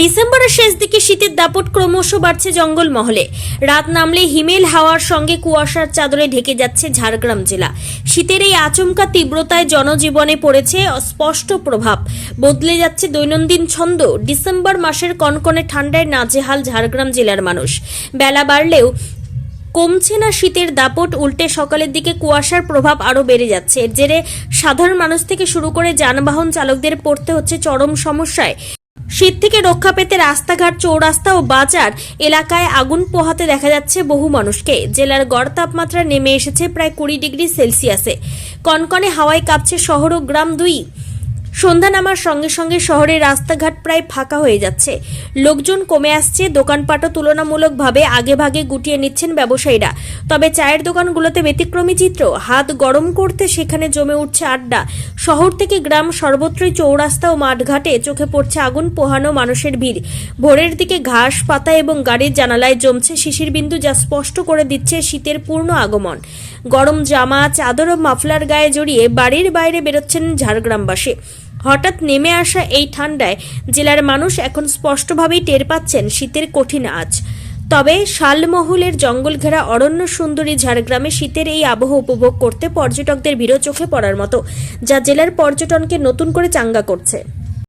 ডিসেম্বরের শেষ দিকে শীতের দাপট ক্রমশ বাড়ছে জঙ্গলমহলে। রাত নামলে হিমেল হাওয়ার সঙ্গে কুয়াশার চাদরে ঢেকে যাচ্ছে ঝাড়গ্রাম জেলা। শীতের এই আচমকা তীব্রতায় জনজীবনে পড়েছে স্পষ্ট প্রভাব। বদলে যাচ্ছে দৈনন্দিন ছন্দ। ডিসেম্বর মাসের কনকনে ঠান্ডায় নাজেহাল ঝাড়গ্রাম জেলার মানুষ। বেলা বাড়লেও কমছে না শীতের দাপট, উল্টে সকালের দিকে কুয়াশার প্রভাব আরও বেড়ে যাচ্ছে। এর জেরে সাধারণ মানুষ থেকে শুরু করে যানবাহন চালকদের পড়তে হচ্ছে চরম সমস্যায়। শীত থেকে রক্ষা পেতে রাস্তাঘাট, চৌরাস্তা ও বাজার এলাকায় আগুন পোহাতে দেখা যাচ্ছে বহু মানুষকে। জেলার গড় তাপমাত্রা নেমে এসেছে প্রায় কুড়ি ডিগ্রি সেলসিয়াসে। কনকনে হাওয়ায় কাঁপছে শহর ও গ্রাম দুই। সন্ধ্যা নামার সঙ্গে সঙ্গে শহরের রাস্তাঘাট প্রায় ফাঁকা হয়ে যাচ্ছে। লোকজন কমে আসছে, দোকানপাটও তুলনামূলকভাবে আগে ভাগে গুটিয়ে নিচ্ছেন ব্যবসায়ীরা। তবে চায়ের দোকানগুলোতে ব্যতিক্রমী চিত্র, হাত গরম করতে সেখানে জমে উঠছে আড্ডা। শহর থেকে গ্রাম সর্বত্রই চৌরাস্তা ও মাঠঘাটে চোখে পড়ছে আগুন, পোহানো মানুষের ভিড়। ভোরের দিকে ঘাস, পাতা এবং গাড়ির জানালায় জমছে শিশির বিন্দু যা স্পষ্ট করে দিচ্ছে শীতের পূর্ণ আগমন। গরম জামা চাদর ও মাফলার গায়ে জড়িয়ে বাড়ির বাইরে বেরোচ্ছেন ঝাড়গ্রামবাসী। হঠাৎ নেমে আসা এই ঠান্ডায় জেলার মানুষ এখন স্পষ্টভাবেই টের পাচ্ছেন শীতের কঠিন আজ তবে শালমহলের জঙ্গল ঘেরা অরণ্য সুন্দরী ঝাড়গ্রামে শীতের এই আবহ উপভোগ করতে পর্যটকদের ভিড়ও চোখে পড়ার মতো, যা জেলার পর্যটনকে নতুন করে চাঙ্গা করছে।